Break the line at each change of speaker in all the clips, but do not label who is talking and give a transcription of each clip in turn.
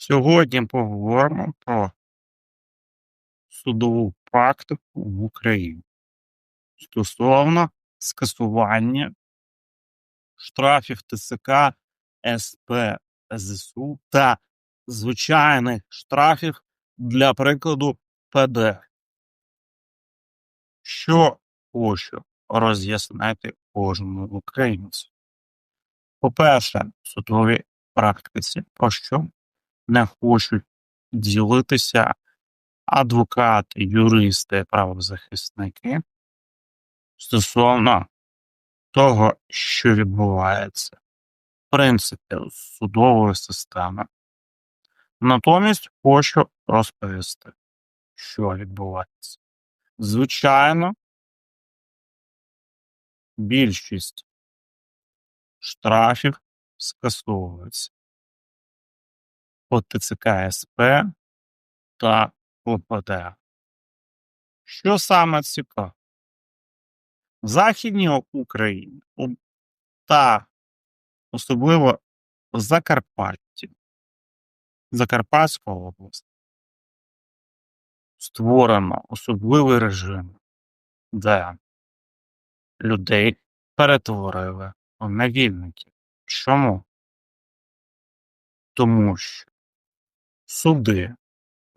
Сьогодні поговоримо про судову практику в Україні стосовно скасування штрафів ТСК СП ЗСУ та звичайних штрафів для прикладу ПДР. Що хочу роз'яснити кожному українцю. По-перше, в судовій практиці про що не хочуть ділитися адвокати, юристи, правозахисники стосовно того, що відбувається, в принципі, судової системи. Натомість хочу розповісти, що відбувається. Звичайно, більшість штрафів скасовується по ТЦК СП та ОПД. Що саме цікаво? В Західній Україні та особливо в Закарпатті, Закарпатська область, створено особливий режим, де людей перетворили в невільників. Чому? Тому що суди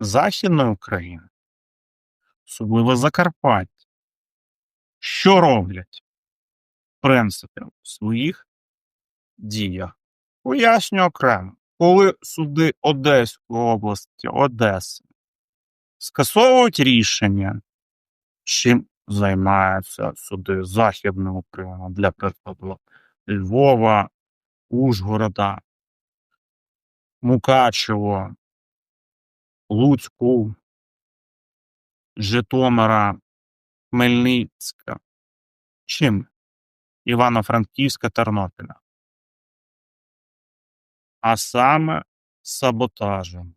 Західної України, особливо Закарпаття, що роблять? В принципі, в своїх діях. Поясню окремо, коли суди Одеської області, Одеси скасовують рішення, чим займаються суди Західної України, для прикладу Львова, Ужгорода, Мукачево, Луцьку, Житомира, Хмельницька, чим Івано-Франківська, Тернопіля. А саме саботажем.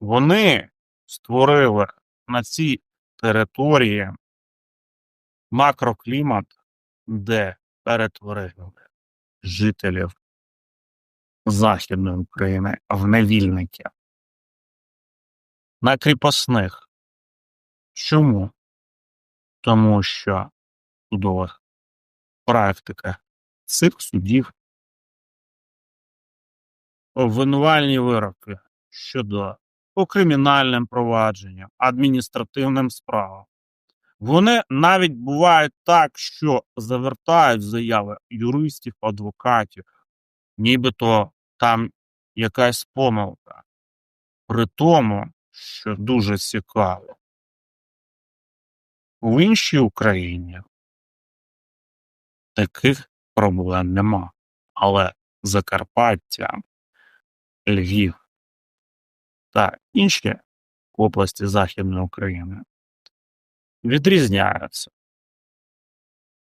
Вони створили на цій території макроклімат, де перетворили жителів Західної України в невільники. На кріпосних. Чому? Тому що в судових практиках цих судів обвинувальні вироки щодо по кримінальним провадженням, адміністративним справам. Вони навіть бувають так, що завертають заяви юристів, адвокатів, нібито там якась помилка. При тому, що дуже цікаво, в іншій Україні таких проблем нема. Але Закарпаття, Львів та інші області Західної України відрізняються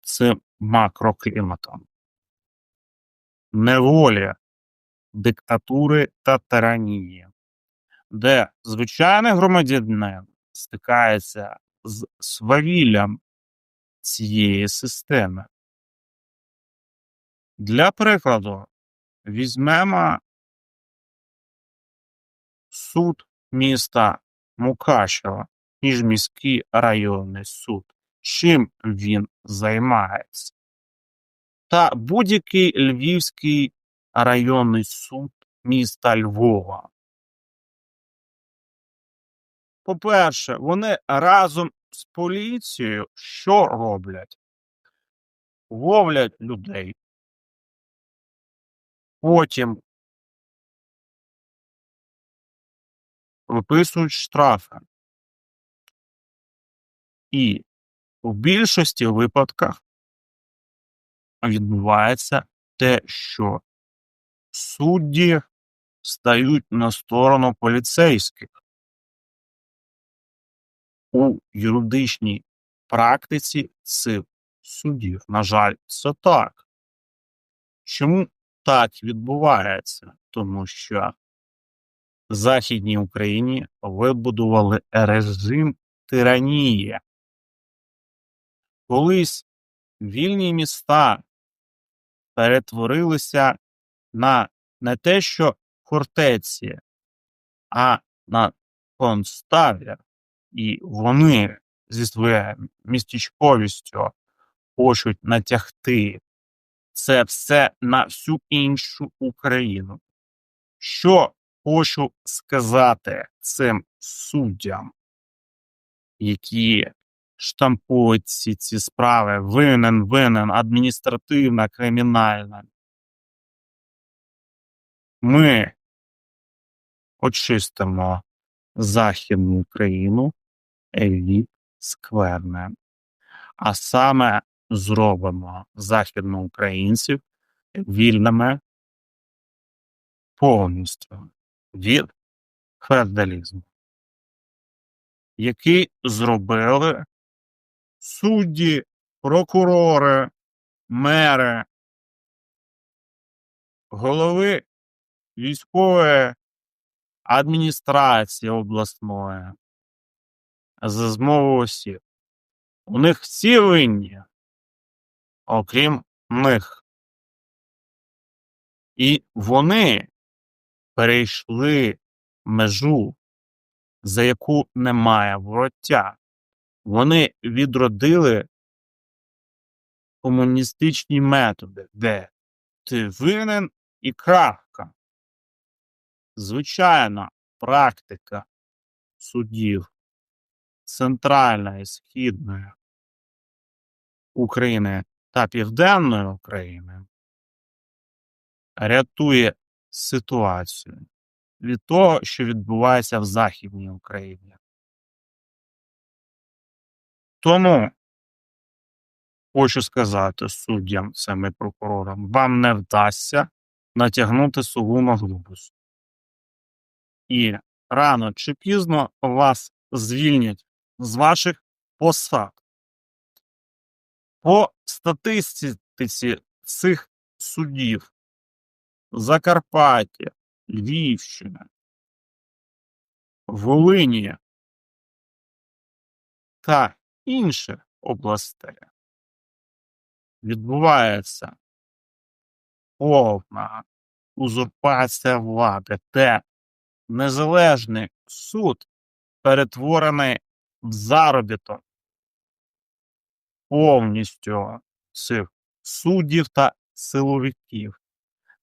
цим макрокліматом неволі, диктатури та тиранії, де звичайний громадянин стикається з свавіллям цієї системи. Для прикладу, візьмемо суд міста Мукачева, міжміський районний суд. Чим він займається? Та будь-який Львівський районний суд міста Львова. По-перше, вони разом з поліцією що роблять? Ловлять людей. Потім виписують штрафи. І в більшості випадках відбувається те, що судді стають на сторону поліцейських. У юридичній практиці цих суддів, на жаль, це так. Чому так відбувається? Тому що в Західній Україні вибудували режим тиранії. Колись вільні міста перетворилися на не те, що фортеці, а на концтабір, і вони зі своєю містечковістю хочуть натягти це все на всю іншу Україну. Що хочу сказати цим суддям, які штампують ці, ці справи винен, винен, адміністративна, кримінальна. Ми очистимо Західну Україну від скверне, а саме зробимо західноукраїнців вільними повністю від феодалізму, який зробили судді, прокурори, мери, голови військової адміністрації обласної за змову осіб. У них всі винні, окрім них. І вони перейшли межу, за яку немає вороття. Вони відродили комуністичні методи, де ти винен і крапка. Звичайна практика судів Центральної, Східної України та Південної України рятує ситуацію від того, що відбувається в Західній Україні. Тому хочу сказати суддям, і прокурорам, вам не вдасться натягнути сугу на глобус. І рано чи пізно вас звільнять з ваших посад. По статистиці цих судів Закарпаття, Львівщина, Волині та інших областей відбувається повна узурпація влади, де незалежний суд перетворений в заробіток повністю цих суддів та силовиків.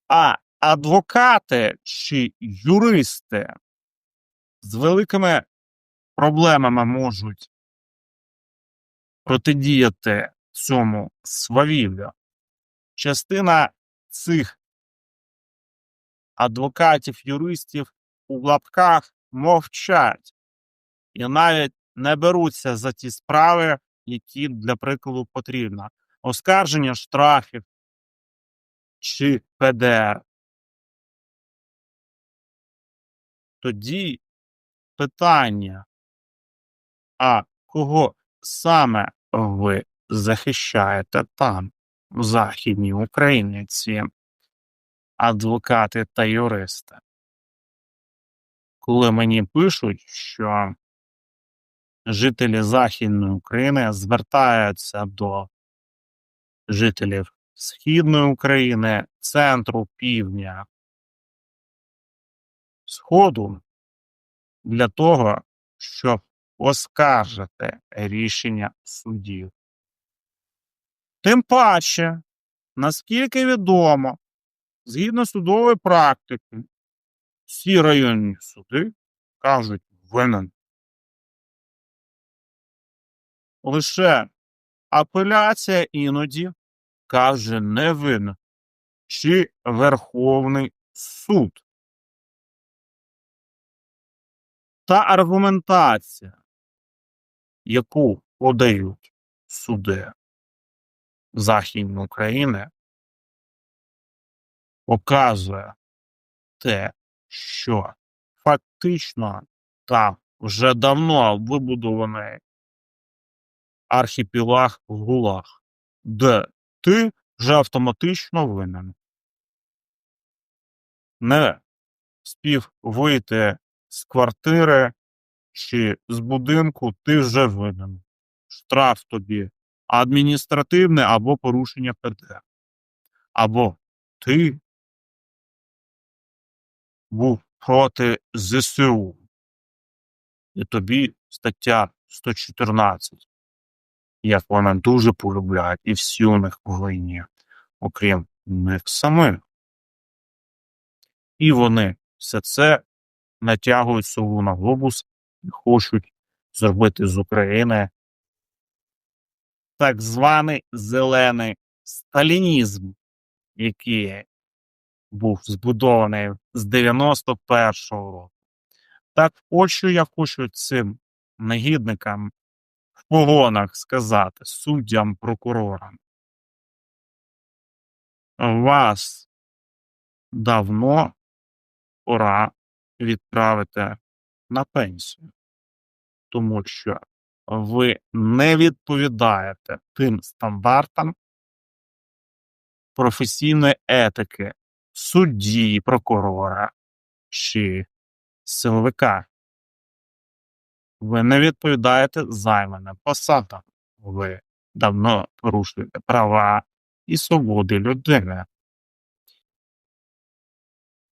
А адвокати чи юристи з великими проблемами можуть протидіяти цьому свавіллю. Частина цих адвокатів, юристів у лапках мовчать і навіть не беруться за ті справи, які для прикладу потрібно. Оскарження штрафів чи ПДР. Тоді питання, а кого саме ви захищаєте там, в Західній Україні, ці адвокати та юристи? Коли мені пишуть, що жителі Західної України звертаються до жителів Східної України, центру півдня, Сходу для того, щоб оскаржити рішення судів. Тим паче, наскільки відомо, згідно судової практики, всі районні суди кажуть винен. Лише апеляція іноді каже невинен чи Верховний суд. Та аргументація, яку подають суди Західної України, показує те, що фактично там вже давно вибудований архіпелаг ГУЛАГ, де ти вже автоматично винен. Не спів вийти з квартири чи з будинку, ти вже винен. Штраф тобі адміністративне або порушення ПД. Або ти був проти ЗСУ. І тобі стаття 114, як вони дуже полюбляють, і всі у них в Волині, окрім них самих. І вони все це натягують сову на глобус і хочуть зробити з України так званий зелений сталінізм, який був збудований з 91-го року. Так хочу я хочу цим негідникам в погонах сказати, суддям, прокурорам. Вас давно пора відправити на пенсію, тому що ви не відповідаєте тим стандартам професійної етики судді, прокурора чи силовика. Ви не відповідаєте займаним посадам. Ви давно порушуєте права і свободи людини.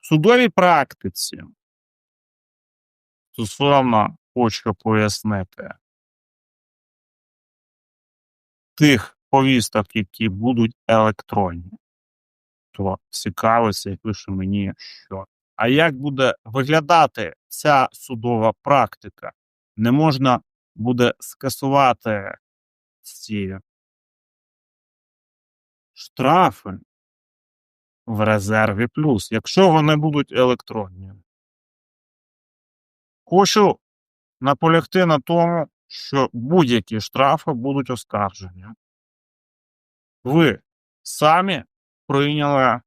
Судовій практиці стосовно хочу пояснити тих повісток, які будуть електронні, то цікавиться і пише мені, що а як буде виглядати ця судова практика? Не можна буде скасувати ці штрафи в резерві плюс, якщо вони будуть електронні. Хочу наполягти на тому, що будь-які штрафи будуть оскаржені. Ви самі прийняли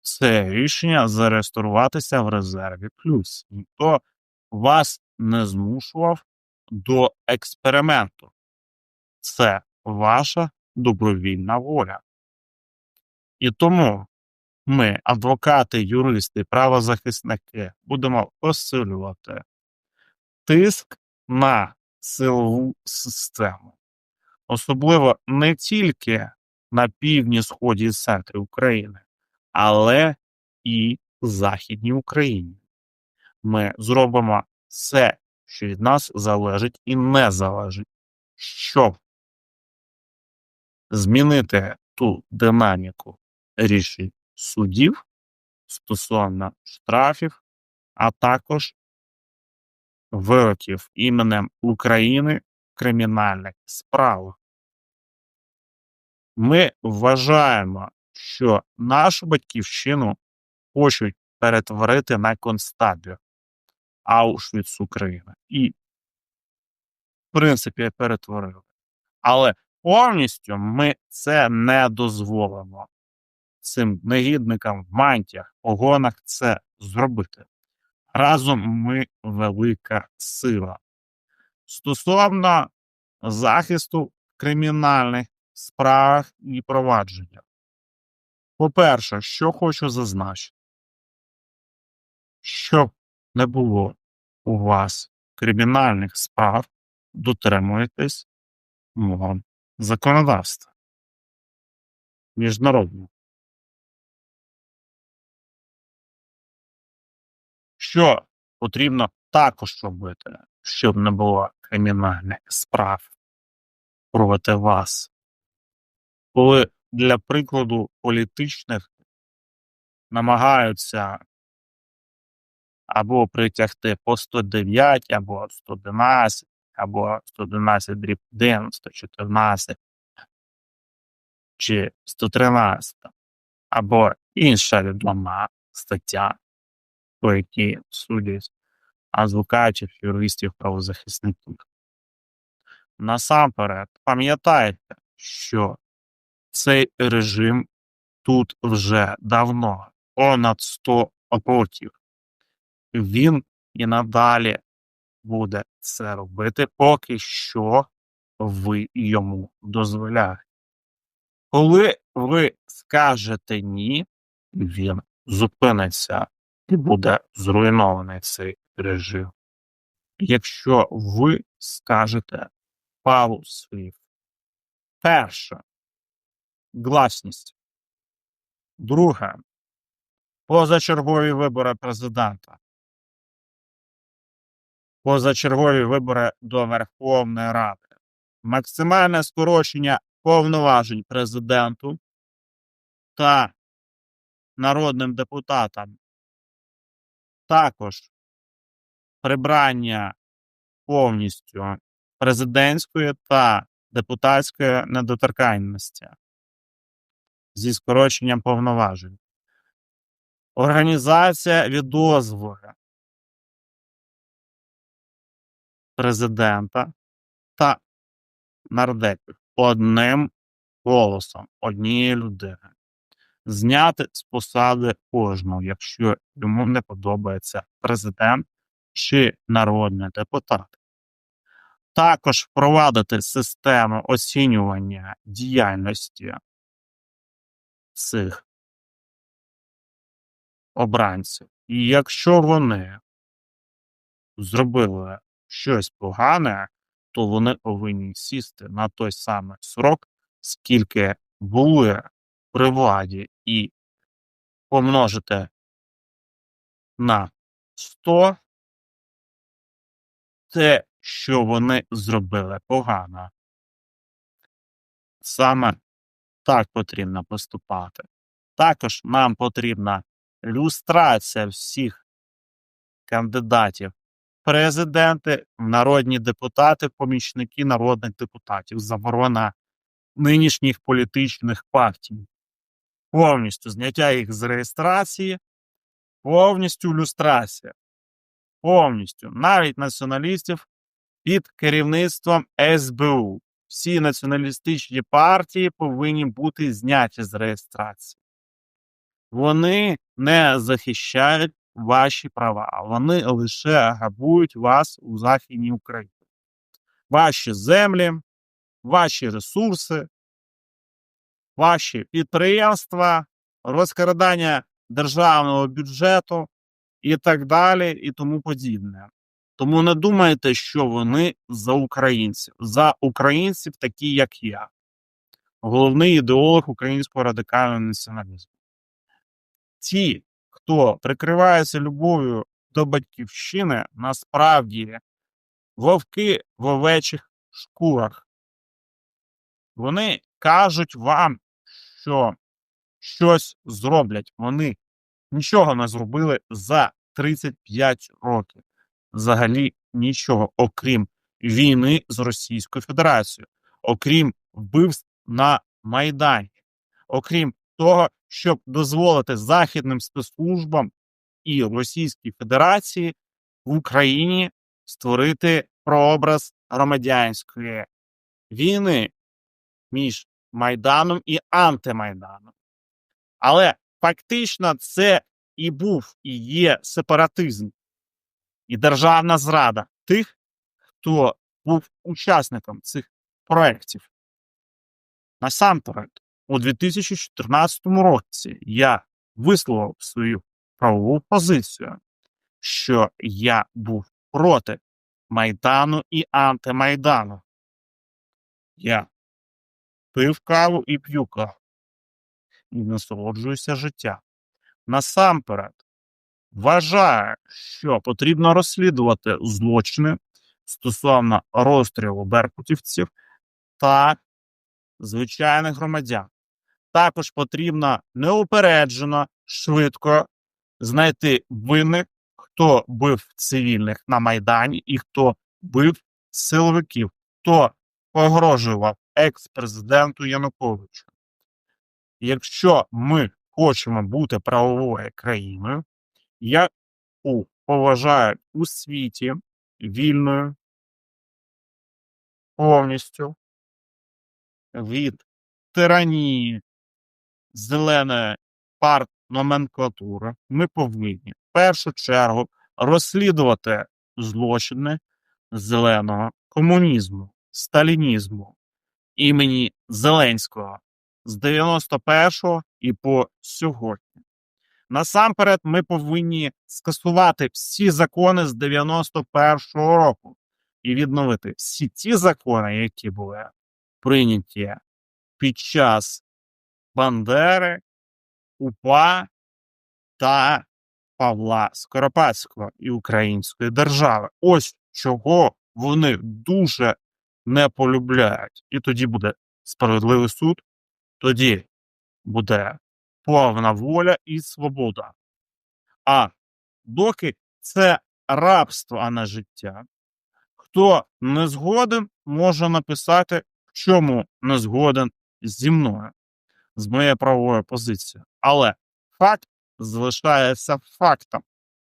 це рішення зареєструватися в резерві плюс. Ніхто вас не змушував до експерименту. Це ваша добровільна воля. І тому ми, адвокати, юристи, правозахисники, будемо посилювати тиск на силову систему, особливо не тільки на півдні, сході і центрі України, але і Західній Україні. Ми зробимо все, що від нас залежить і не залежить, щоб змінити ту динаміку рішень судів стосовно штрафів, а також вироків іменем України в кримінальних справах. Ми вважаємо, що нашу батьківщину хочуть перетворити на концтабір Аушвіц України. І, в принципі, перетворили. Але повністю ми це не дозволимо цим негідникам в мантіях, погонах це зробити. Разом ми велика сила. Стосовно захисту кримінальних справах і провадженнях. По-перше, що хочу зазначити, щоб не було у вас кримінальних справ, дотримуєтесь мого законодавства міжнародного. Що потрібно також робити, щоб не було кримінальних справ проти вас? Коли для прикладу політичних намагаються або притягти по 109, або 111, або 111 дріб 1, 114 чи 113, або інша відома стаття, по якій судять адвокатів, юристів, правозахисників. Насамперед, пам'ятайте, що цей режим тут вже давно, понад 100 років. Він і надалі буде це робити, поки що ви йому дозволяєте. Коли ви скажете ні, він зупиниться і буде зруйнований цей режим. Якщо ви скажете пару слів. Перше гласність. Друге. Позачергові вибори президента, позачергові вибори до Верховної Ради, максимальне скорочення повноважень президенту та народним депутатам, також прибрання повністю президентської та депутатської недоторканності зі скороченням повноважень. Організація відозвує президента та нардепів одним голосом однієї людини. Зняти з посади кожного, якщо йому не подобається президент чи народний депутат. Також впровадити систему оцінювання діяльності цих обранців. І якщо вони зробили щось погане, то вони повинні сісти на той самий срок, скільки були при владі, і помножити на 100 те, що вони зробили погано. Саме так потрібно поступати. Також нам потрібна люстрація всіх кандидатів президенти, народні депутати, помічники народних депутатів, заборона нинішніх політичних партій, повністю зняття їх з реєстрації, повністю люстрація, повністю навіть націоналістів під керівництвом СБУ. Всі націоналістичні партії повинні бути зняті з реєстрації. Вони не захищають ваші права, вони лише грабують вас у Західній Україні. Ваші землі, ваші ресурси, ваші підприємства, розкрадання державного бюджету і так далі, і тому подібне. Тому не думайте, що вони за українців, за українців, такі як я, головний ідеолог українського радикального націоналізму. Ті, хто прикривається любов'ю до батьківщини, насправді вовки в овечих шкурах. Вони кажуть вам, що щось зроблять. Вони нічого не зробили за 35 років. Взагалі нічого, окрім війни з Російською Федерацією, окрім вбивств на Майдані, окрім того, щоб дозволити західним спецслужбам і Російській Федерації в Україні створити прообраз громадянської війни між Майданом і антимайданом. Але фактично це і був, і є сепаратизм, і державна зрада тих, хто був учасником цих проєктів. Насамперед, у 2014 році я висловив свою правову позицію, що я був проти Майдану і антимайдану. Я пив каву і п'ю каву. І насолоджуюся життя. Насамперед, вважаю, що потрібно розслідувати злочини стосовно розстрілу беркутівців та звичайних громадян. Також потрібно неупереджено, швидко знайти винних, хто бив цивільних на Майдані і хто бив силовиків, хто погрожував екс-президенту Януковичу. Якщо ми хочемо бути правовою країною, яку поважають у світі вільною повністю від тиранії зеленої партноменклатури, ми повинні в першу чергу розслідувати злочини зеленого комунізму, сталінізму. Імені Зеленського з 91-го і по сьогодні. Насамперед, ми повинні скасувати всі закони з 91-го року і відновити всі ті закони, які були прийняті під час Бандери, УПА та Павла Скоропадського і української держави. Ось чого вони дуже не полюбляють. І тоді буде справедливий суд, тоді буде повна воля і свобода. А доки це рабство, а не життя, хто не згоден, може написати, в чому не згоден зі мною, з моєю правовою позицією. Але факт залишається фактом,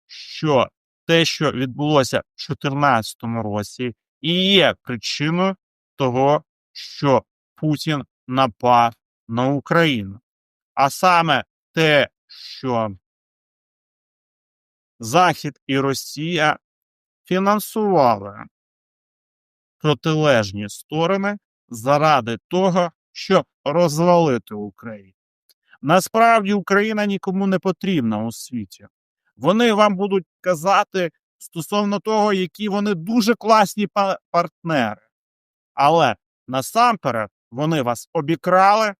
що те, що відбулося в 2014 році, і є причиною того, що Путін напав на Україну. А саме те, що Захід і Росія фінансували протилежні сторони заради того, щоб розвалити Україну. Насправді Україна нікому не потрібна у світі. Вони вам будуть казати стосовно того, які вони дуже класні партнери. Але насамперед вони вас обікрали,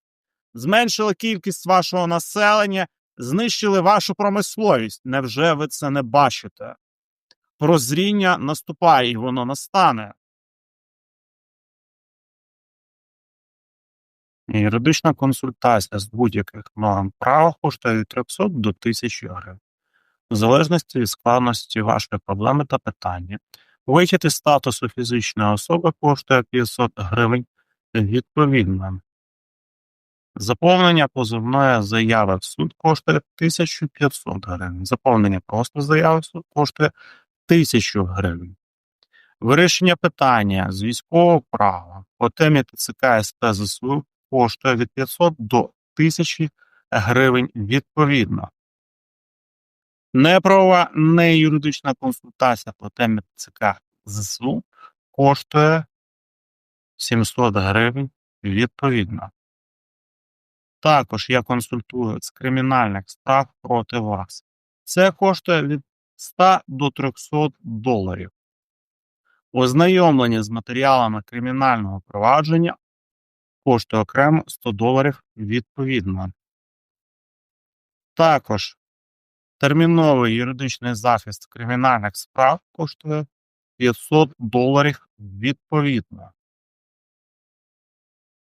зменшили кількість вашого населення, знищили вашу промисловість. Невже ви це не бачите? Прозріння наступає і воно настане. Юридична консультація з будь-яких норм права коштує від 300 до 1000 гривень. В залежності від складності вашої проблеми та питання. Вихід із статусу фізичної особи коштує 500 гривень відповідно. Заповнення позовної заяви в суд коштує 1500 гривень. Заповнення просто заяви в суд коштує 1000 гривень. Вирішення питання з військового права по темі ТЦК СП коштує від 500 до 1000 гривень відповідно. Неправова неюридична консультація по темі ЦК ЗСУ коштує 700 гривень відповідно. Також я консультую з кримінальних справ проти вас. Це коштує від 100 до 300 доларів. Ознайомлення з матеріалами кримінального провадження коштує окремо 100 доларів відповідно. Також терміновий юридичний захист кримінальних справ коштує 500 доларів відповідно.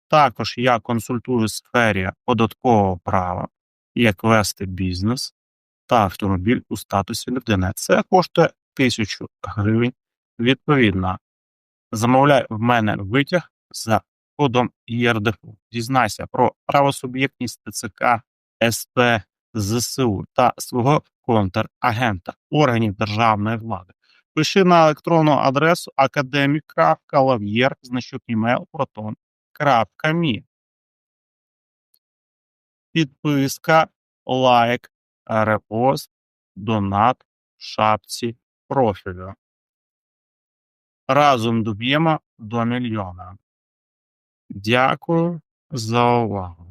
Також я консультую в сфері податкового права, як вести бізнес та автомобіль у статусі людини. Це коштує 1000 гривень відповідно. Замовляй в мене витяг за кодом ЄРДФУ. Дізнайся про правосуб'єктність ТЦК, СП, ЗСУ та свого контрагента органів державної влади. Пиши на електронну адресу academic.lav'єр, значок email, proton.me. Підписка, лайк, репост, донат, шапці профілю. Разом доб'ємо до мільйона. Дякую за увагу.